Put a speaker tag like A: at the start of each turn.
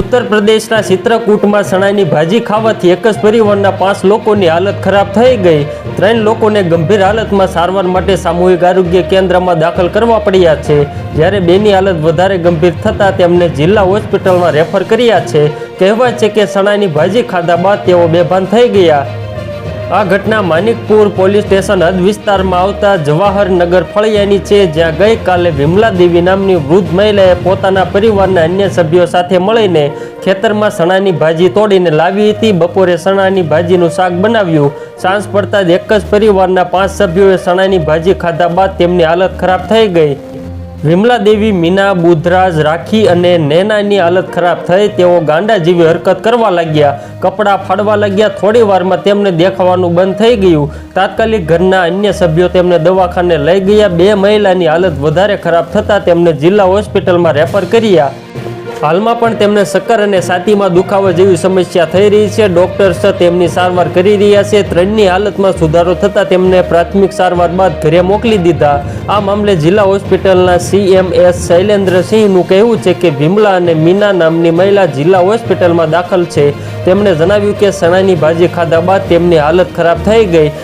A: ઉત્તર પ્રદેશના ચિત્રકૂટમાં શણાઈની ભાજી ખાવાથી એક જ પરિવારના પાંચ લોકોની હાલત ખરાબ થઈ ગઈ. ત્રણ લોકોને ગંભીર હાલતમાં સારવાર માટે સામૂહિક આરોગ્ય કેન્દ્રમાં દાખલ કરવા પડ્યા છે. જ્યારે બેની હાલત વધારે ગંભીર થતાં તેમને જિલ્લા હોસ્પિટલમાં રેફર કર્યા છે. કહેવાય છે કે શણાઈની ભાજી ખાધા બાદ તેઓ બેભાન થઈ ગયા. આ ઘટના માનિકપુર પોલીસ સ્ટેશન હદ વિસ્તારમાં આવતા જવાહરનગર ફળિયાની છે, જ્યાં ગઈકાલે વિમલા દેવી નામની વૃદ્ધ મહિલાએ પોતાના પરિવારના અન્ય સભ્યો સાથે મળીને ખેતરમાં સણાની ભાજી તોડીને લાવી હતી. બપોરે સણાની ભાજીનું શાક બનાવ્યું. સાંજ પડતા જ એક જ પરિવારના પાંચ સભ્યોએ સણાની ભાજી ખાધા બાદ તેમની હાલત ખરાબ થઈ ગઈ. વિમલા દેવી, મીના, બુધરાજ, રાખી અને નેનાની હાલત ખરાબ થઈ. તેઓ ગાંડા જેવી હરકત કરવા લાગ્યા. કપડાં ફાડવા લાગ્યા. થોડી વારમાં તેમને દેખાવાનું બંધ થઈ ગયું. તાત્કાલિક ઘરના અન્ય સભ્યો તેમને દવાખાને લઈ ગયા. બે મહિલાની હાલત વધારે ખરાબ થતાં તેમને જિલ્લા હોસ્પિટલમાં રેફર કર્યા. હાલમાં પણ તેમને સક્કર અને છાતીમાં દુખાવા જેવી સમસ્યા થઈ રહી છે. ડોક્ટર્સ તેમની સારવાર કરી રહ્યા છે. ત્રણની હાલતમાં સુધારો થતાં તેમને પ્રાથમિક સારવાર બાદ ઘરે મોકલી દીધા. આ મામલે જિલ્લા હોસ્પિટલના સીએમએસ શૈલેન્દ્રસિંહનું કહેવું છે કે વિમલા અને મીના નામની મહિલા જિલ્લા હોસ્પિટલમાં દાખલ છે. તેમણે જણાવ્યું કે સણાની ભાજી ખાધા બાદ તેમની હાલત ખરાબ થઈ ગઈ.